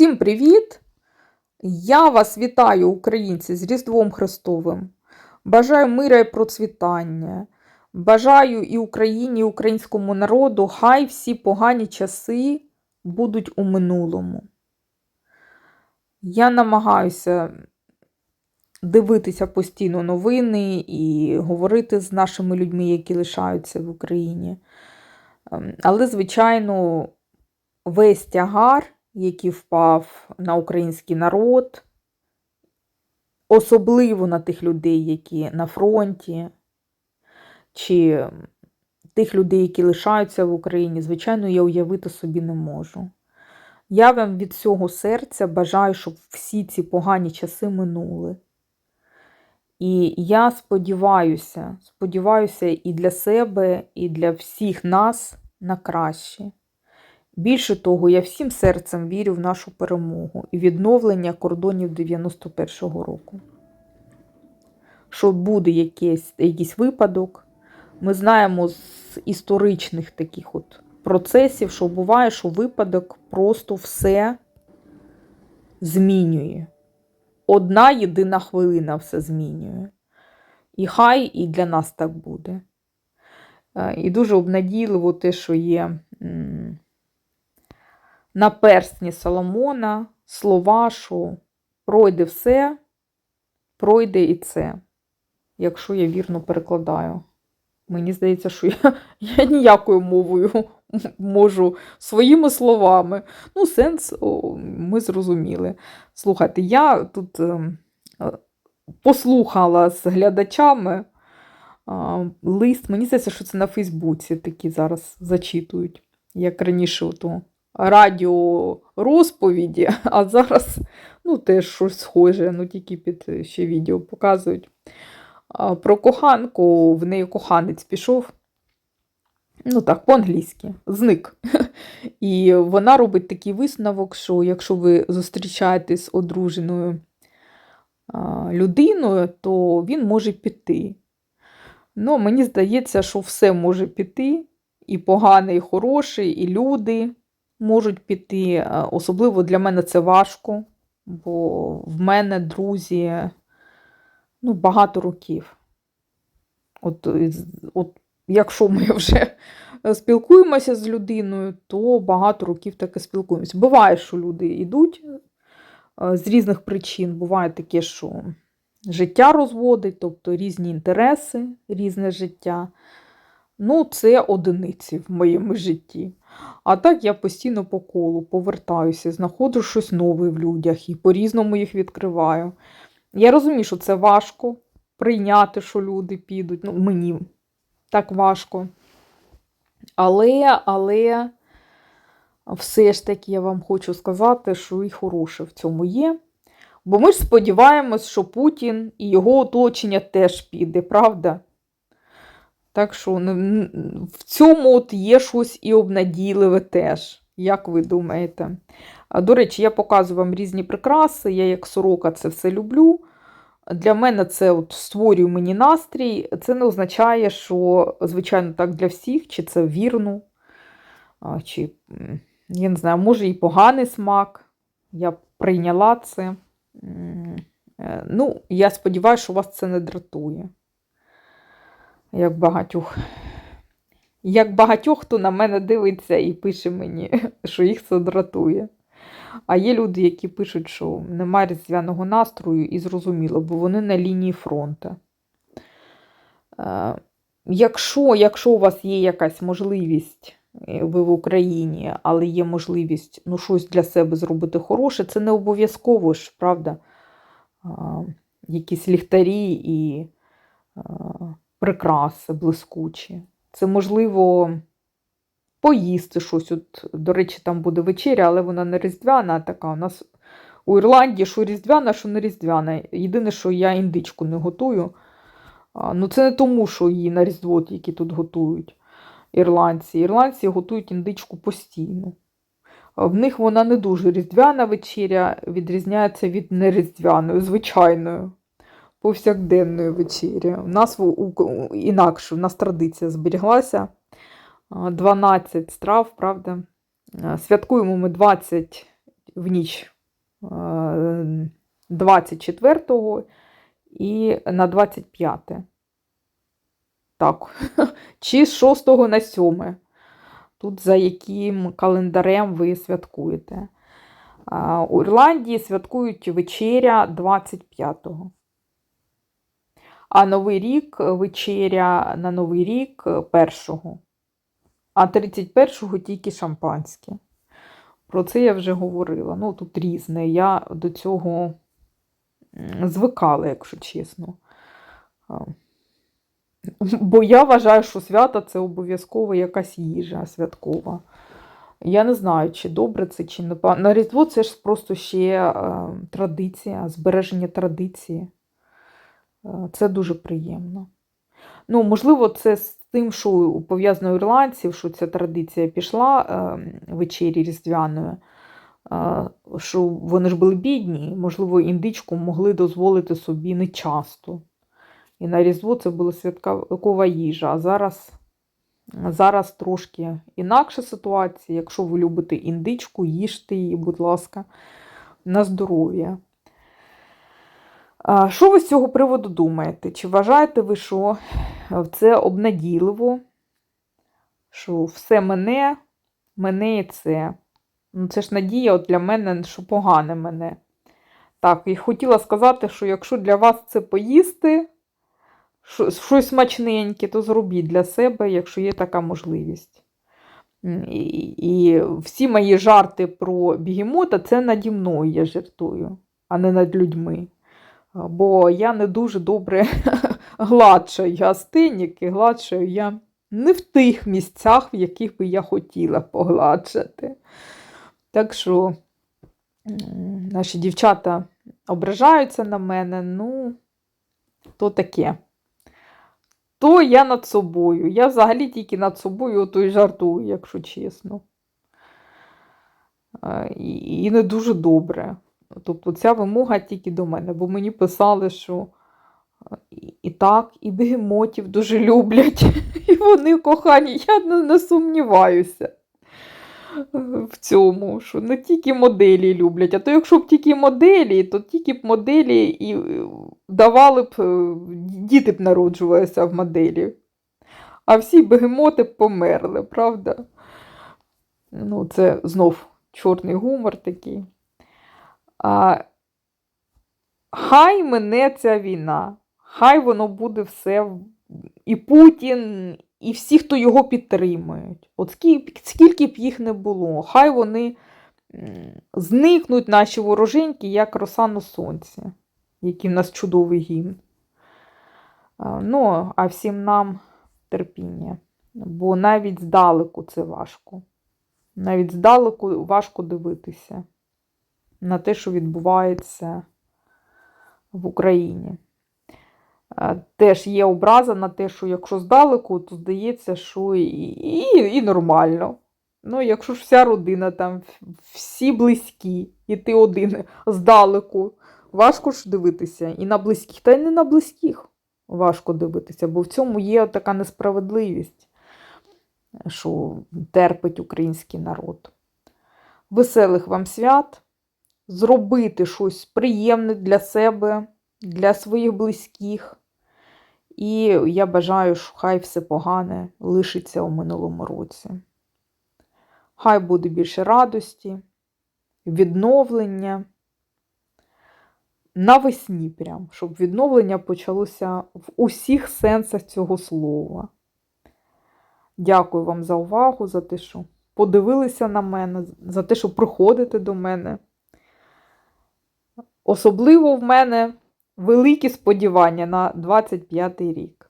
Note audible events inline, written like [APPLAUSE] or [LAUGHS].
Усім привіт! Я вас вітаю, українці, з Різдвом Христовим. Бажаю мира і процвітання. Бажаю і Україні, і українському народу, хай всі погані часи будуть у минулому. Я намагаюся дивитися постійно новини і говорити з нашими людьми, які лишаються в Україні. Ем, Але, звичайно, весь тягар, який впав на український народ, особливо на тих людей, які на фронті, чи тих людей, які лишаються в Україні, звичайно, я уявити собі не можу. Я вам від всього серця бажаю, щоб всі ці погані часи минули. І я сподіваюся, сподіваюся і для себе, і для всіх нас на краще. Більше того, я всім серцем вірю в нашу перемогу і відновлення кордонів 91-го року. Що буде якийсь, якийсь випадок, ми знаємо з історичних таких от процесів, що буває, що випадок просто все змінює. Одна єдина хвилина все змінює. І хай і для нас так буде. Е, І дуже обнадійливо те, що є на персні Соломона слова, що пройде все, пройде і це, якщо я вірно перекладаю. Мені здається, що я, [LAUGHS] я ніякою мовою можу своїми словами. Ну, сенс о, ми зрозуміли. Слухайте, я тут е, е, послухала з глядачами а, лист. Мені здається, що це на Фейсбуці такі зараз зачитують, як раніше ото радіорозповіді, а зараз ну, теж щось схоже, ну тільки під ще відео показують. Про коханку, в неї коханець пішов. Ну так, по-англійськи, зник. [LAUGHS] І вона робить такий висновок, що якщо ви зустрічаєтесь з одруженою людиною, то він може піти. Ну, мені здається, що все може піти, і погане, і хороше, і люди можуть піти. Особливо для мене це важко, бо в мене друзі ну, багато років. От, от якщо ми [LAUGHS] вже спілкуємося з людиною, то багато років так і спілкуємося. Буває, що люди йдуть е, з різних причин. Буває таке, що життя розводить, тобто різні інтереси, різне життя. Ну, це одиниці в моєму житті. А так я постійно по колу повертаюся, знаходжу щось нове в людях і по-різному їх відкриваю. Я розумію, що це важко прийняти, що люди підуть. Ну, мені так важко. Але, але все ж таки я вам хочу сказати, що і хороше в цьому є. Бо ми ж сподіваємось, що Путін і його оточення теж піде, правда? Так що ну, в цьому от є щось і обнадійливе теж. Як ви думаєте? До речі, я показую вам різні прикраси, я як сорока це все люблю. Для мене це от створює мені настрій. Це не означає, що, звичайно, так для всіх, чи це вірно, чи, я не знаю, може і поганий смак. Я прийняла це. Е, Ну, я сподіваюся, що вас це не дратує. Як багатьох. Як багатьох, хто на мене дивиться і пише мені, [LAUGHS] що їх це дратує. А є люди, які пишуть, що немає різдвяного настрою, і зрозуміло, бо вони на лінії фронту. Е, Якщо, якщо у вас є якась можливість, е, ви в Україні, але є можливість ну, щось для себе зробити хороше, це не обов'язково ж, правда? Якісь ліхтарі і прикраси блискучі. Це можливо поїсти щось. От, до речі, там буде вечеря, але вона не різдвяна, така. У нас у Ірландії що різдвяна, що не різдвяна. Єдине, що я індичку не готую. А, ну, це не тому, що її на Різдво тільки тут готують ірландці. Ірландці готують індичку постійно. В них вона не дуже різдвяна вечеря, відрізняється від неріздвяної, звичайної, повсякденної вечері. У нас інакше, у нас традиція зберіглася. 12 страв, правда. Святкуємо ми 20 в ніч е, 24 і на 25. Так, [LAUGHS] чи з 6 на 7. Тут за яким календарем ви святкуєте. У Ірландії святкують вечеря 25-го. А Новий рік вечеря на Новий рік 1-го. А 31-го тільки шампанське. Про це я вже говорила. Ну, тут різне. Я до цього звикала, якщо чесно. Бо я вважаю, що свята це обов'язково якась їжа святкова. Я не знаю, чи добре це, чи не. На Різдво це ж просто ще е, традиція, збереження традиції. Е, Це дуже приємно. Ну, можливо, це з тим, що пов'язано ірландців, що ця традиція пішла е, вечері різдвяної, е, що вони ж були бідні, можливо, індичку могли дозволити собі не часто. І на Різдво це була святкова їжа. А зараз, зараз трошки інакша ситуація. Якщо ви любите індичку, їжте її, будь ласка, на здоров'я. Що ви з цього приводу думаєте? Чи вважаєте ви, що це обнадійливо? Що все мене, мене і це. Ну, це ж надія от для мене, що погане мене. Так, і хотіла сказати, що якщо для вас це поїсти, що- щось смачненьке, то зробіть для себе, якщо є така можливість. І, і всі мої жарти про бігемота це наді мною я жартую, а не над людьми. Бо я не дуже добре [LAUGHS] гладшаю астиніки, гладшаю я не в тих місцях, в яких би я хотіла погладшати. Так що наші дівчата ображаються на мене, ну, то таке. То я над собою. Я взагалі тільки над собою ото й жартую, якщо чесно. І, і не дуже добре. Тобто ця вимога тільки до мене, бо мені писали, що і, і так, і бегемотів дуже люблять, [LAUGHS] і вони кохані. Я не, не сумніваюся е, в цьому, що не тільки моделі люблять, а то якщо б тільки моделі, то тільки б моделі і е, давали б, е, діти б народжувалися в моделі. А всі бегемоти б померли, правда? Ну, це знов чорний гумор такий. А, хай мене ця війна, хай воно буде все, і Путін, і всі, хто його підтримують. От скільки, скільки б їх не було, хай вони зникнуть наші вороженьки, як роса на сонці, який в нас чудовий гімн. Ну, а всім нам терпіння. Бо навіть здалеку це важко. Навіть здалеку важко дивитися на те, що відбувається в Україні. Е, Теж є образа на те, що якщо здалеку, то здається, що і, і, і нормально. Ну, якщо ж вся родина там, всі близькі, і ти один здалеку, важко ж дивитися і на близьких, та й не на близьких важко дивитися, бо в цьому є така несправедливість, що терпить український народ. Веселих вам свят! Зробити щось приємне для себе, для своїх близьких. І я бажаю, що хай все погане лишиться у минулому році. Хай буде більше радості, відновлення. Навесні прям, щоб відновлення почалося в усіх сенсах цього слова. Дякую вам за увагу, за те, що подивилися на мене, за те, що приходите до мене. Особливо в мене великі сподівання на 25 рік.